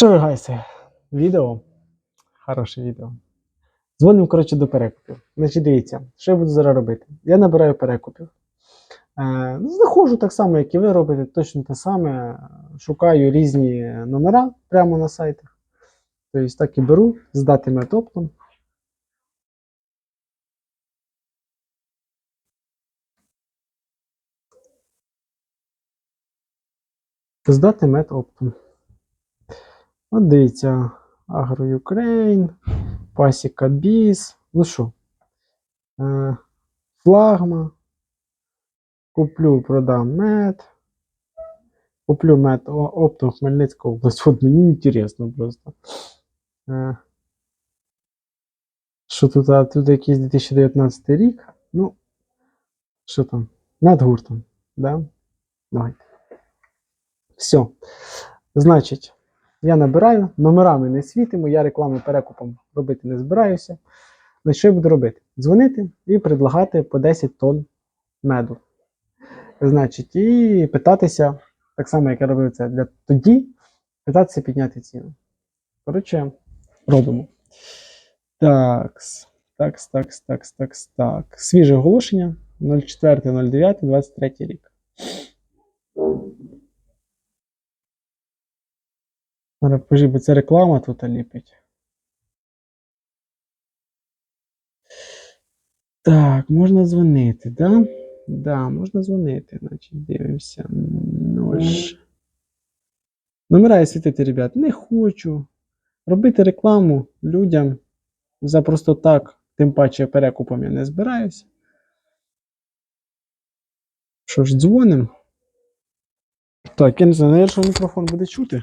Що ви гайся? Відео. Хороше відео. Дзвонимо, коротше, до перекупів. Значить, дивіться, що я буду зараз робити. Я набираю перекупів. Е, ну, знаходжу так само, як і ви робите, точно те саме. Шукаю різні номера прямо на сайтах. Тобто так і беру, здати метоптом. Здати мед оптом. От дивіться, Agro Ukraine, Пасіка Біз. Ну що, е, флагма. Куплю, продам мед. Куплю мед оптом Хмельницька область. От мені інтересно просто. Е, що тут? А, тут якийсь 2019 рік. Ну, що там? Мед гуртом. Да? Давайте. Все. Значить, я набираю, номерами не світимо, я реклами перекупом робити не збираюся. Значить, що я буду робити? Дзвонити і предлагати по 10 тонн меду. Значить, і питатися, так само, як я робив це для тоді, питатися підняти ціну. Коротше, робимо. Такс, такс, такс, такс, такс, так. Свіже оголошення 04.09.23 рік. Зараз бо це реклама тут ліпить. Так, можна дзвонити, да? Да, можна дзвонити. Значить, дивимося. Ну, ж. Номера я світити, ребят, не хочу. Робити рекламу людям за просто так, тим паче перекупом я не збираюся. Що ж, дзвоним. Так, я не знаю, що мікрофон буде чути.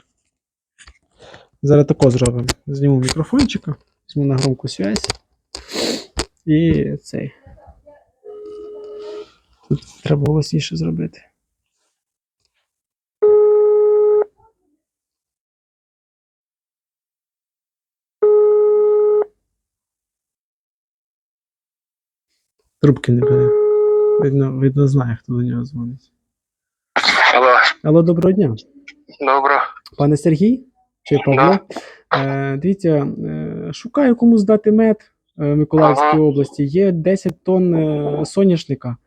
Зараз тако зробимо. Зніму мікрофончика, візьму на громку связь. І цей. Тут треба голосніше зробити. Трубки не бере. Видно, видно знає, хто до нього дзвонить. Алло, Алло, доброго дня. добро. Пане Сергій чи Павло? Е, дивіться, е, шукаю кому здати мед е, в Миколаївській області. Є 10 тонн е, соняшника.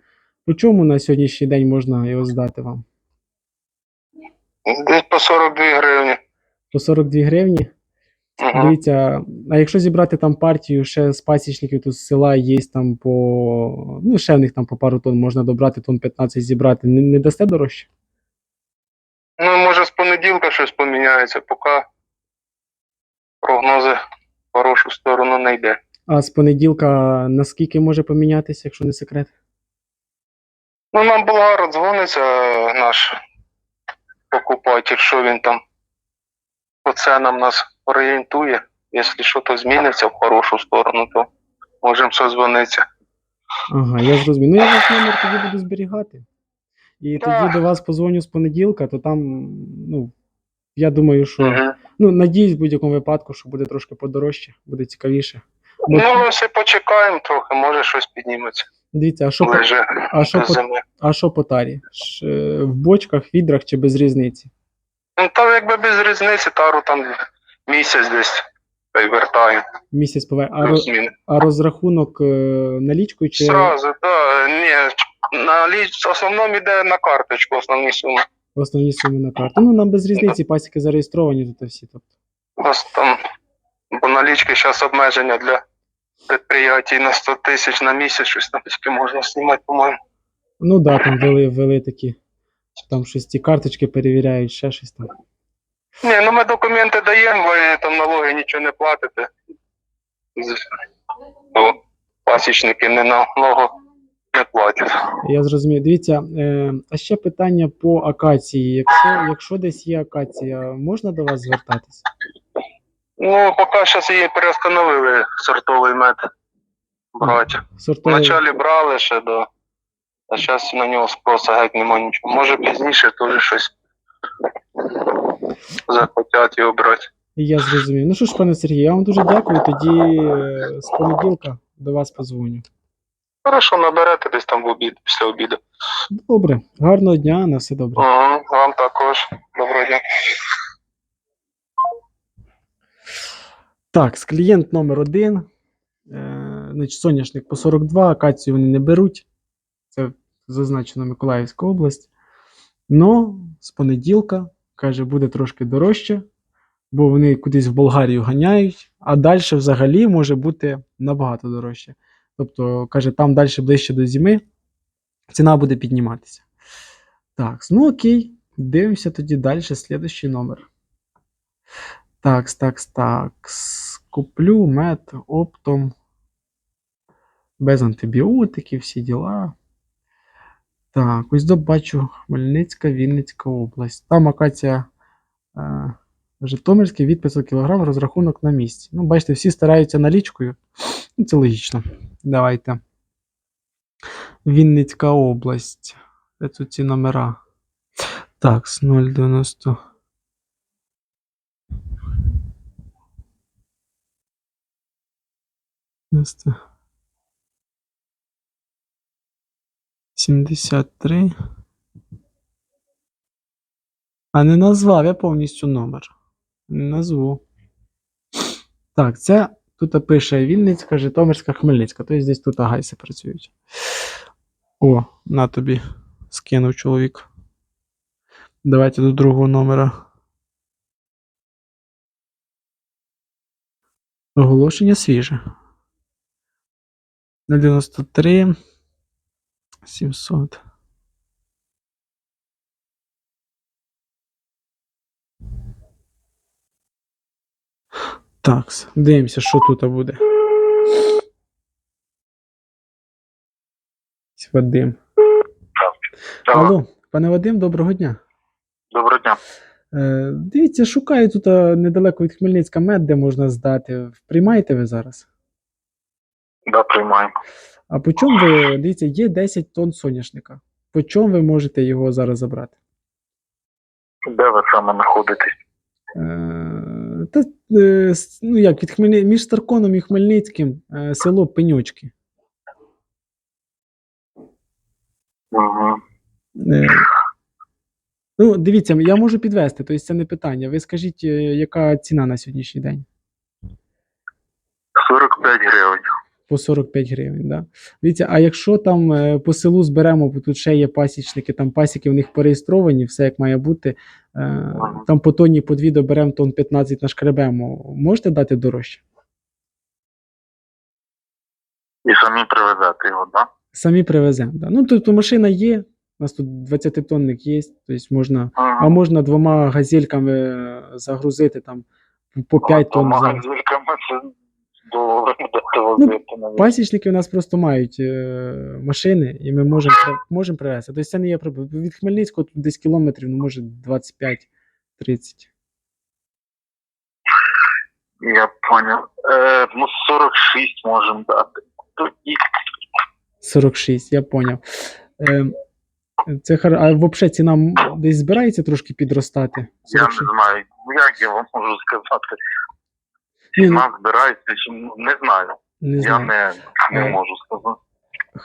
По чому на сьогоднішній день можна його здати вам? Десь по 42 гривні. По 42 гривні. Угу. Дивіться, а якщо зібрати там партію ще з пасічників тут з села є там по. Ну, ще в них там по пару тонн можна добрати, тонн 15 зібрати. Не, не дасте дорожче? Ну, може, з понеділка щось поміняється, поки прогнози в хорошу сторону не йде. А з понеділка наскільки може помінятися, якщо не секрет? Ну, нам Болгар дзвониться е, наш покупатель, що він там по ценам нас орієнтує. Якщо що то зміниться в хорошу сторону, то можемо созвонитися. Ага, я зрозумів. Ну, я ваш номер тоді буду зберігати. І Так. тоді до вас позвоню з понеділка, то там, ну, я думаю, що. Угу. Ну, надіюсь, в будь-якому випадку, що буде трошки подорожче, буде цікавіше. Бо, Ну, все почекаємо трохи, може щось підніметься. дивіться, а що, по, а що по, а що по тарі? Ш, е, в бочках, відрах чи без різниці? Ну, там якби без різниці, тару там місяць десь вертаємо. Місяць пове. А, ро, Плюс-мінус. а розрахунок е, налічкою чи Сразу, да, ні, на ліч, в основному йде на карточку, основні суми. основні суми на карту? Ну, нам без різниці, пасіки зареєстровані тут всі. Тобто. Просто там, бо налічки зараз обмеження для підприємств на 100 тисяч на місяць, щось там тільки можна знімати, по-моєму. Ну да, там ввели, ввели такі. Там щось ті карточки перевіряють, ще щось там. Ні, ну ми документи даємо, ви там налоги нічого не платите. Пасічники не налогу не платять. Я зрозумів. Дивіться, е, а ще питання по акації. Якщо, якщо десь є акація, можна до вас звертатися? Ну, поки зараз її перестановили сортовий мед брати. Сортовий... Вначалі брали ще до. А зараз на нього спросу геть нема нічого. Може пізніше теж щось захотять його брати. Я зрозумів. Ну що ж, пане Сергію, я вам дуже дякую. Тоді е, з понеділка до вас позвоню. Хорошо, наберете десь там в обід, після обіду. Добре, гарного дня, на все добре. Угу, вам також. Доброго дня. Так, з клієнт номер один. Е, значить, соняшник по 42, акацію вони не беруть. Це зазначено Миколаївська область. Но з понеділка, каже, буде трошки дорожче, бо вони кудись в Болгарію ганяють, а далі взагалі може бути набагато дорожче. Тобто, каже, там далі ближче до зими ціна буде підніматися. Так, ну окей, дивимося тоді далі, слідущий номер. Так, так, так. Куплю мед оптом. Без антибіотиків, всі діла. Так, ось до бачу Хмельницька, Вінницька область. Там акація е, Житомирський від 500 кг розрахунок на місці. Ну, бачите, всі стараються налічкою. Ну, це логічно. Давайте. Вінницька область. Тут ці номера? Так, з 090. Дев'яносто. 73. А не назвав я повністю номер. Назву. Так, це тут пише Вінницька, Житомирська, Хмельницька. Тобто десь тут агайси працюють. О, на тобі скинув чоловік. Давайте до другого номера. Оголошення свіже. 093 700. Так, дивимося, що тут буде. Вадим. Алло, пане Вадим, доброго дня. Доброго дня. Е, дивіться, шукаю тут е, недалеко від Хмельницька мед, де можна здати. Приймаєте ви зараз? Да, приймаємо. А по чому ви, дивіться, є 10 тонн соняшника. По чому ви можете його зараз забрати? Де ви саме знаходитесь? Е, та, е, ну як, від Хмельни... між Старконом і Хмельницьким е, село Пеньочки. Ага. Е, ну, дивіться, я можу підвести, тобто це не питання. Ви скажіть, яка ціна на сьогоднішній день? 45 гривень. По 45 гривень, да? Дивіться, а якщо там е, по селу зберемо, бо тут ще є пасічники, там пасіки в них пореєстровані, все як має бути. Е, там по тоні по дві доберемо, тонн 15 нашкребемо. Можете дати дорожче? І самі привезете його, так? Да? Самі привеземо. Да. Ну, тобто машина є, у нас тут 20-тонник є, тобто можна, а Угу. можна двома газельками е, загрузити там по 5 тонн. зараз. Магазинками це будете возити. навіть. Пасічники у нас просто мають е, машини, і ми можемо можемо привезти. Тобто це не є проблема. Від Хмельницького тут десь кілометрів, ну може 25-30. Я понял. Е, ну, 46 можемо дати. 46, я поняв. Е, це хар... А взагалі ціна десь збирається трошки підростати? я не знаю, як я вам можу сказати. Ні, ну, Ціна збирається, чи не знаю. не Я знаю. не, не Е, можу сказати.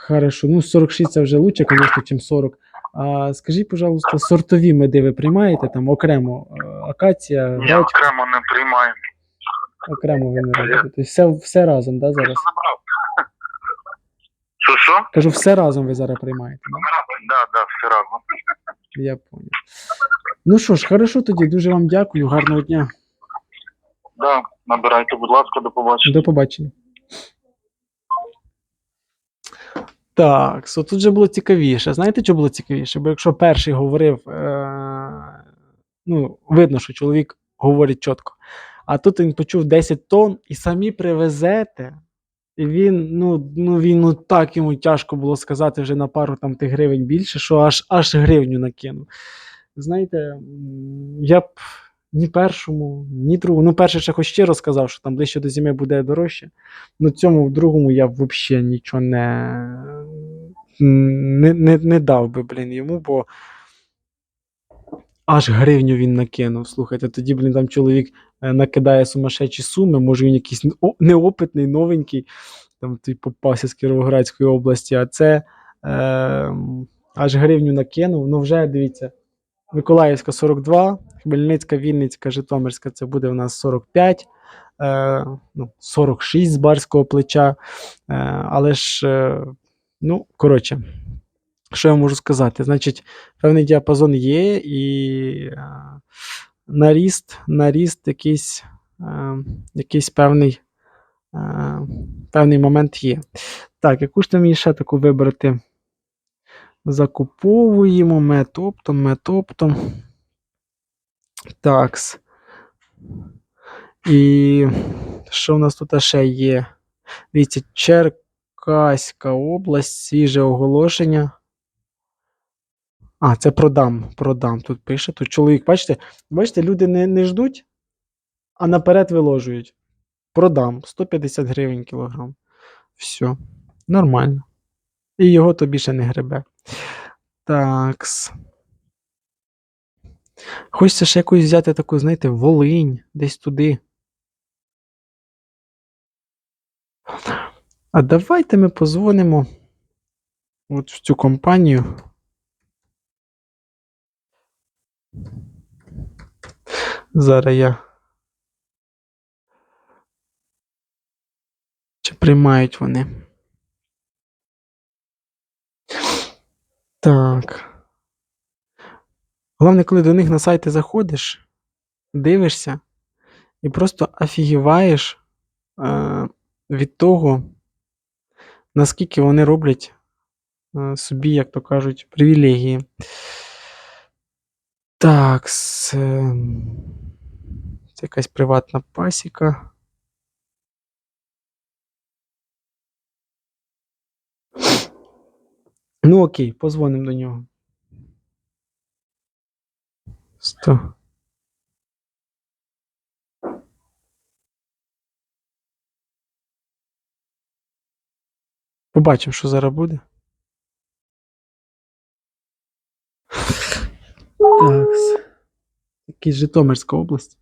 Хорошо, ну 46 це вже лучше, звісно, ніж 40. А скажіть, пожалуйста, сортові меди ви приймаєте там окремо е, акація, Ні, гречка, окремо не приймаємо. окремо ви не робите. Тобто все, все разом, да, зараз? Що що? Кажу, все разом ви зараз приймаєте, да? Да, да, все разом. Я понял. Ну що ж, хорошо тоді, дуже вам дякую, гарного дня. Да, набирайте, будь ласка, до побачення. До побачення. Так, тут же було цікавіше. Знаєте, що було цікавіше? Бо якщо перший говорив, е- ну, видно, що чоловік говорить чітко. А тут він почув 10 тонн і самі привезете. І він, ну, ну, він ну, так йому тяжко було сказати вже на пару там тих гривень більше, що аж аж гривню накинув. Знаєте, я б ні першому, ні другому. Ну, перше, ще хоч щиро сказав, що там ближче до зими буде дорожче. Ну, цьому другому я взагалі нічого не, не, не, не дав би, блін, йому, бо аж гривню він накинув. Слухайте, тоді, блін, там чоловік е, накидає сумасшедші суми, може він якийсь неопитний, новенький, там той попався з Кіровоградської області, а це е, аж гривню накинув. Ну, вже дивіться, Миколаївська 42, Хмельницька, Вінницька, Житомирська це буде у нас 45, е, ну, 46 з барського плеча. Е, але ж, е, ну, коротше, що я можу сказати? Значить, певний діапазон є, і наріст, наріст якийсь, якийсь певний, певний момент є. Так, яку ж ти мені ще таку вибрати? Закуповуємо метоптом, метоптом. Такс. І що в нас тут ще є? Дивіться, Черкаська область, свіже оголошення. А, це продам. Продам. Тут пише. Тут чоловік, бачите, бачите, люди не, не ждуть, а наперед виложують. Продам 150 гривень кілограм. Все. Нормально. І його то більше не гребе. Такс. Хочеться ще якусь взяти таку, знаєте, Волинь, десь туди. А давайте ми позвонимо от в цю компанію. Зараз я. Чи приймають вони? Так. Головне, коли до них на сайти заходиш, дивишся і просто офігіваєш е, від того, наскільки вони роблять е, собі, як то кажуть, привілегії. Так, це якась приватна пасіка. Ну окей, позвонимо до нього. Сто. Побачимо, що зараз буде. Так. Якась Житомирська область.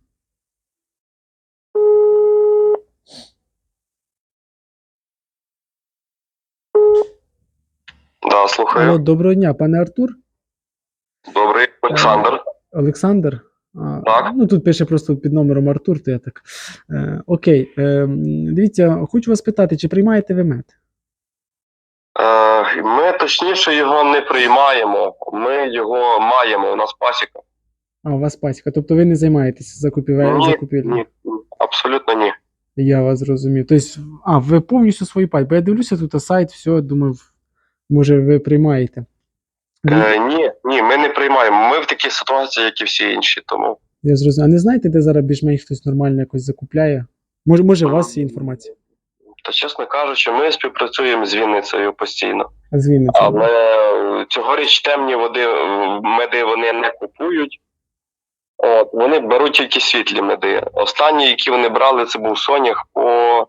Да, слухаю. Алло, доброго дня, пане Артур. Добрий, Олександр. Олександр. Так. Ну, тут пише просто під номером Артур, то я так. Е, окей. Е, дивіться, хочу вас питати, чи приймаєте ви мед? Е, ми точніше його не приймаємо. Ми його маємо. У нас пасіка. А, у вас пасіка. Тобто ви не займаєтеся закупівель... Ні, закупівлею? Ні, абсолютно ні. Я вас зрозумів. Тобто, а, ви повністю свої пасіки. Бо я дивлюся тут сайт, все, думаю, може, ви приймаєте. Е, ні, ні, ми не приймаємо. Ми в такій ситуації, як і всі інші. Тому Я зрозумів. А не знаєте, де зараз більш-менш хтось нормально якось закупляє? Може, може, у вас є інформація? та чесно кажучи, ми співпрацюємо з Вінницею постійно. А з Вінниці? Але е, цьогоріч темні води е, меди вони не купують. От, вони беруть тільки світлі меди. Останні, які вони брали, це був Сонях по,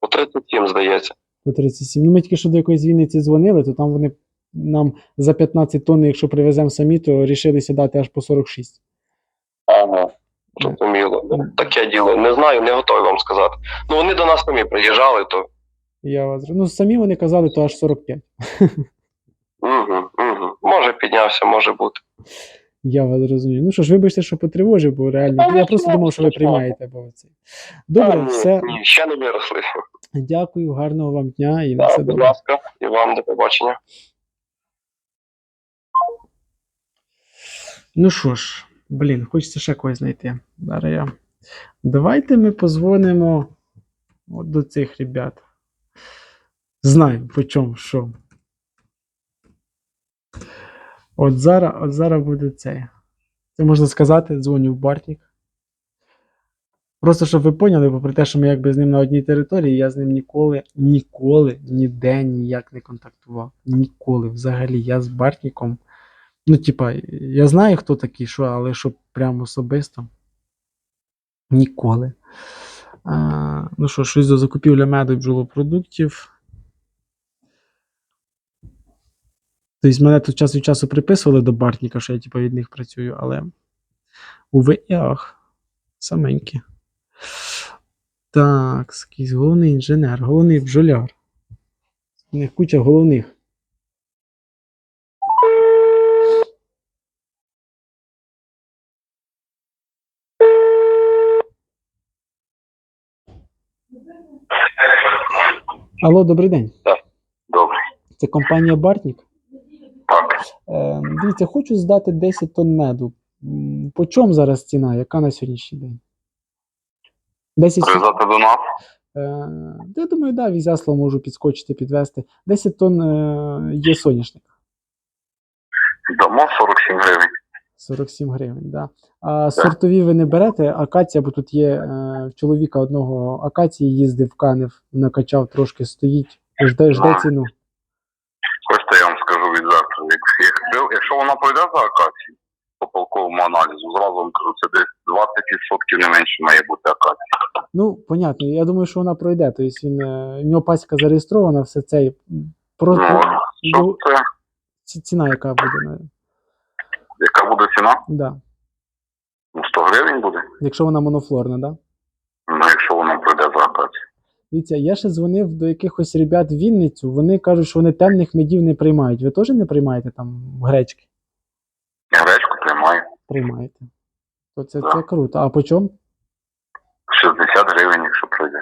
по 37, здається. По 37. Ну, ми тільки що до якоїсь Вінниці дзвонили, то там вони нам за 15 тонн, якщо привеземо самі, то рішилися дати аж по 46. Ага. Зрозуміло. Ну, таке діло. Не знаю, не готовий вам сказати. Ну вони до нас самі приїжджали, то. Я вас... Ну, самі вони казали, то аж 45. Угу, угу. Може піднявся, може бути. Я вас розумію. Ну що ж, вибачте, що потривожив, бо реально. Я просто думав, що ви приймаєте, бо це. Добре, ні, все. Ні, ще не виросли. Дякую, гарного вам дня і на все будь ласка, і вам до побачення. Ну що ж, блін, хочеться ще когось знайти. Зараз я. Давайте ми позвонимо от до цих ребят. Знаю, по чому, що. От зараз, от зараз буде це. Це можна сказати, дзвоню в Бартнік. Просто щоб ви поняли, попри те, що ми якби з ним на одній території, я з ним ніколи, ніколи, ніде ніяк не контактував. Ніколи. Взагалі, я з Бартніком. Ну, типа, я знаю, хто такий, що, але щоб прямо особисто. Ніколи. А, ну що, щось до закупівлі меду і бджолопродуктів. Тобто мене тут час від часу приписували до Бартніка, що я типу, від них працюю, але у ах, саменькі. Так, скіс, головний інженер, головний бджоляр. У них куча головних. Алло, добрий день. Так, добрий. Це компанія Бартнік? Е, дивіться, хочу здати 10 тонн меду. По чому зараз ціна? Яка на сьогоднішній день? 10 тонн. Привезати до нас. Я думаю, да, в Ізяслав можу підскочити, підвести. 10 тонн е, є соняшник. Дамо 47 гривень. 47 гривень, да. А сортові ви не берете, акація, бо тут є е, в чоловіка одного акації їздив, канев, накачав, трошки стоїть, жде, жде ціну. Просто я вам скажу відверто. Як- Якщо вона пройде за акацію по полковому аналізу, зразу вам кажу, це десь 20% не менше має бути акація. Ну, понятно, я думаю, що вона пройде. Тобто він, е, в нього пасіка зареєстрована, все це. Просто Ну, ну, що це? ці- ціна, яка буде. Яка буде ціна? Да. Ну, 100 гривень буде. Якщо вона монофлорна, да? Ну, якщо вона пройде за акацію. Дивіться, я ще дзвонив до якихось ребят в Вінницю, вони кажуть, що вони темних медів не приймають. Ви теж не приймаєте там гречки? Гречку приймаю. Приймаєте. То це, Да. це круто. А по чому? 60 гривень, якщо пройде.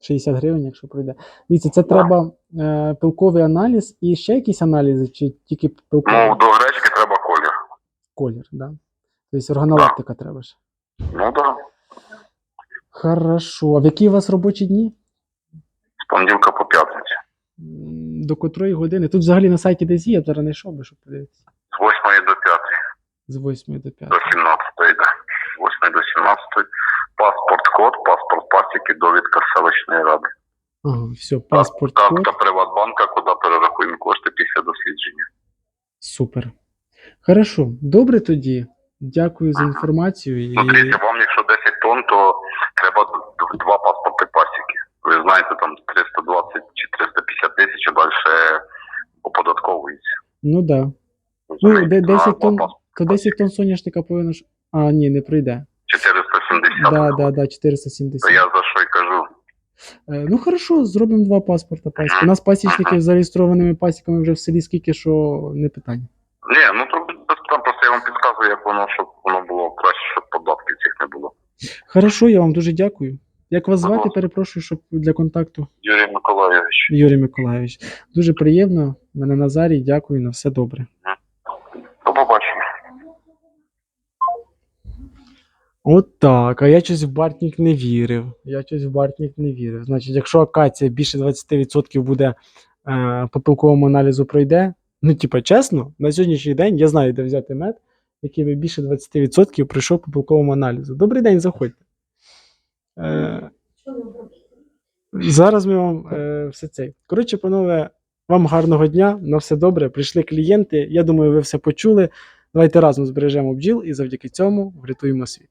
60 гривень, якщо пройде. Дивіться, це треба е, пилковий аналіз і ще якісь аналізи, чи тільки пилковий Ну, до гречки треба колір. колір, да? Тобто органолептика треба ж. Ну так. Да. Хорошо. А в які у вас робочі дні? Понеділка по п'ятницю. До котрої години? Тут взагалі на сайті десь є, я зараз не йшов би, щоб подивитися. З 8 до 5. З 8 до 5. до 17 йде. З 8 до 17 паспорт код, паспорт пасіки, довідка селищної ради. Ага, все, паспорт, Картка код. Приватбанка, куди перерахуємо кошти після дослідження. Супер. Хорошо, добре тоді. Дякую за інформацію. І... Дивіться, вам якщо 10 тонн, то треба д- два паспорти пасіки. Ви знаєте, там 320 чи 350 тисяч, а далі оподатковується. Ну да. Ну, де- 10 тонн, то 10 тонн соняшника повинно ж. А, ні, не прийде. 470. Да, виходить. да, да, То 470. я за що й кажу. Е, ну хорошо, зробимо два паспорта пасіки. У нас пасічників з зареєстрованими пасіками вже в селі скільки, що не питання. Ні, ну то без просто я вам підказую, як воно, щоб воно було краще, щоб податків цих не було. Хорошо, я вам дуже дякую. Як вас звати, перепрошую, щоб для контакту Юрій Миколайович. Юрій Миколайович. Дуже приємно. Мене Назарій, дякую, на все добре. До побачення. От так, а я щось в Бартнік не вірив. Я щось в Бартнік не вірив. Значить, якщо акація більше 20% буде е, по пилковому аналізу пройде, ну, типа, чесно, на сьогоднішній день я знаю, де взяти мед, який би більше 20% пройшов по пилковому аналізу. Добрий день, заходьте. Е, зараз ми вам е, все це. Коротше, панове, вам гарного дня, на все добре. Прийшли клієнти. Я думаю, ви все почули. Давайте разом збережемо бджіл і завдяки цьому врятуємо світ.